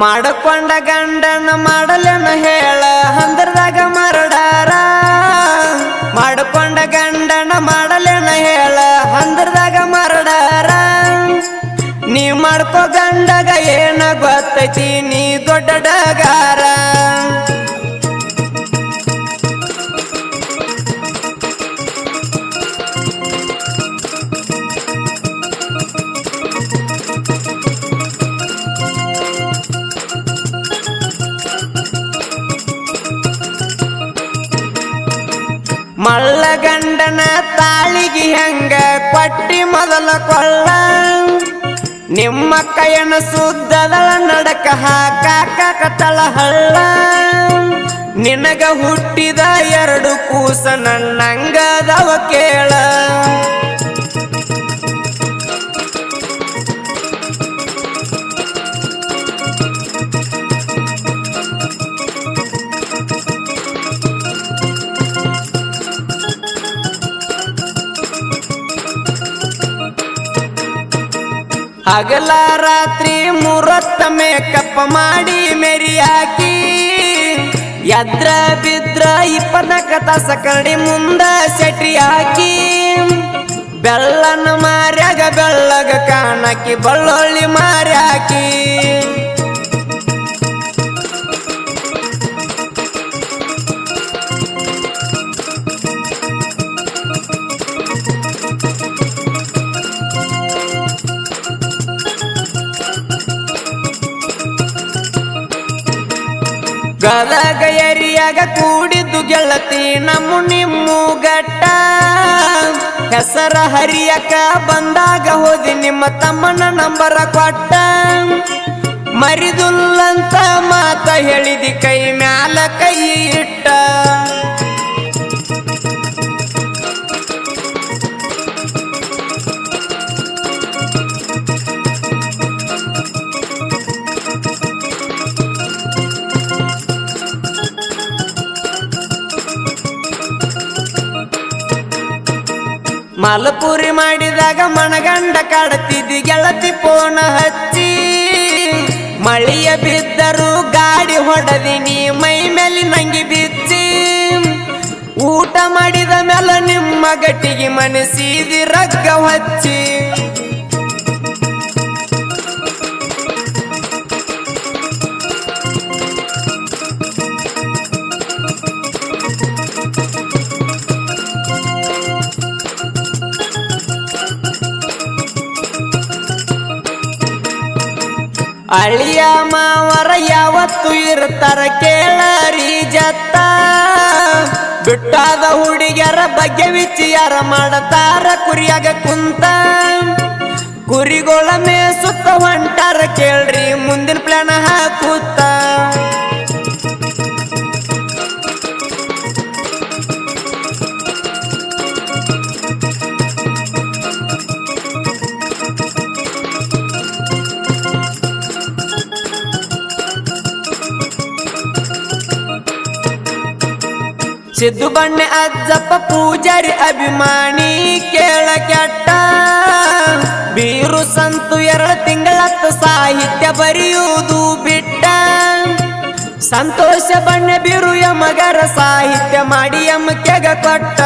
ಮಾಡಕೊಂಡ ಗಂಡನ ಮಾಡಲೇನ ಹೇಳ, ಹಂದ್ರದಾಗ ಮರಡಾರ. ಮಾಡಕೊಂಡ ಗಂಡನ ಮಾಡಲೇನ ಹೇಳ, ಹಂದ್ರದಾಗ ಮರಡಾರ. ನೀ ಮಾಡ್ಕೋ ಗಂಡಗ ಏನ ಗೊತ್ತೈತಿ, ನೀ ದೊಡ್ಡ ಮಳ್ಳ ಗಂಡನ ತಾಳಿಗೆ ಹೆಂಗ ಕೊಟ್ಟಿ ಮೊದಲ ಕೊಳ್ಳ ನಿಮ್ಮ ಕೈಯನ ಸುದ್ದದಳ ನಡಕ ಹಾಕಾಕ ಕಟ್ಟಳ ಹಳ್ಳ? ನಿನಗ ಹುಟ್ಟಿದ ಎರಡು ಕೂಸ ನನ್ನಂಗದವ ಕೇಳ. ಹಗಲ ರಾತ್ರಿ ಮುರತ್ತ ಮೇಕಪ್ ಮಾಡಿ ಮೆರಿ ಹಾಕಿ ಎದ್ರ ಬಿದ್ರ ಇಪ್ಪತ್ನಾಲ್ಕ ತಾಸ ಕರಡಿ ಮುಂದ ಸೆಟ್ರಿ ಹಾಕಿ, ಬೆಳ್ಳನ ಮಾರ್ಯಾಗ ಬೆಳ್ಳಗ ಕಾಣಕಿ ಬಳ್ಳೊಳ್ಳಿ ಮಾರ್ಯಾಕಿ. ಗದಗ ಎರಿಯಾಗ ಕೂಡಿದ್ದು ಗೆಳತಿ ನಮ್ಮ ನಿಮ್ಮು ಗಟ್ಟ ಹೆಸರ ಹರಿಯಕ ಬಂದಾಗ ಹೋದಿ ನಿಮ್ಮ ತಮ್ಮನ ನಂಬರ ಕೊಟ್ಟ. ಮರಿದುಲ್ಲಂತ ಮಾತ ಹೇಳಿದಿ ಕೈ ಮ್ಯಾಲ ಕೈ ಮಲಪುರಿ ಮಾಡಿದಾಗ ಮಣಗಂಡ ಕಾಡುತ್ತಿದ್ದಿ ಗೆಳತಿ ಪೋಣ ಹಚ್ಚಿ. ಮಳೆಯ ಬಿದ್ದರು ಗಾಡಿ ಹೊಡೆದಿನಿ ಮೈ ಮೇಲೆ ನಂಗಿ ಬಿಚ್ಚಿ. ಊಟ ಮಾಡಿದ ಮೇಲೆ ನಿಮ್ಮ ಗಟ್ಟಿಗೆ ಮನಸಿದಿ ರಗ್ಗ ಹಚ್ಚಿ. ಅಳಿಯ ಮಾವರ ಯಾವತ್ತು ಇರ್ತಾರ ಕೇಳರಿ ಜತ್ತ. ಬಿಟ್ಟಾದ ಹುಡುಗಿಯರ ಬಗ್ಗೆ ವಿಚಾರ ಮಾಡತಾರ ಕುರಿಯಾಗ ಕುಂತ. ಕುರಿಗಳ ಮೇಸುತ್ತ ಸಿದ್ದು ಬಣ್ಣೆ ಅಜ್ಜಪ್ಪ ಪೂಜಾರಿ ಅಭಿಮಾನಿ ಕೇಳ ಕೆಟ್ಟ. ಬೀರು ಸಂತು ಎರಡು ತಿಂಗಳತ್ತ ಸಾಹಿತ್ಯ ಬರೆಯುವುದು ಬಿಟ್ಟ. ಸಂತೋಷ ಬಣ್ಣೆ ಬೀರು ಯಮಗರ ಸಾಹಿತ್ಯ ಮಾಡಿ ಎಮ್ಮಕೆಗ ಕೊಟ್ಟ.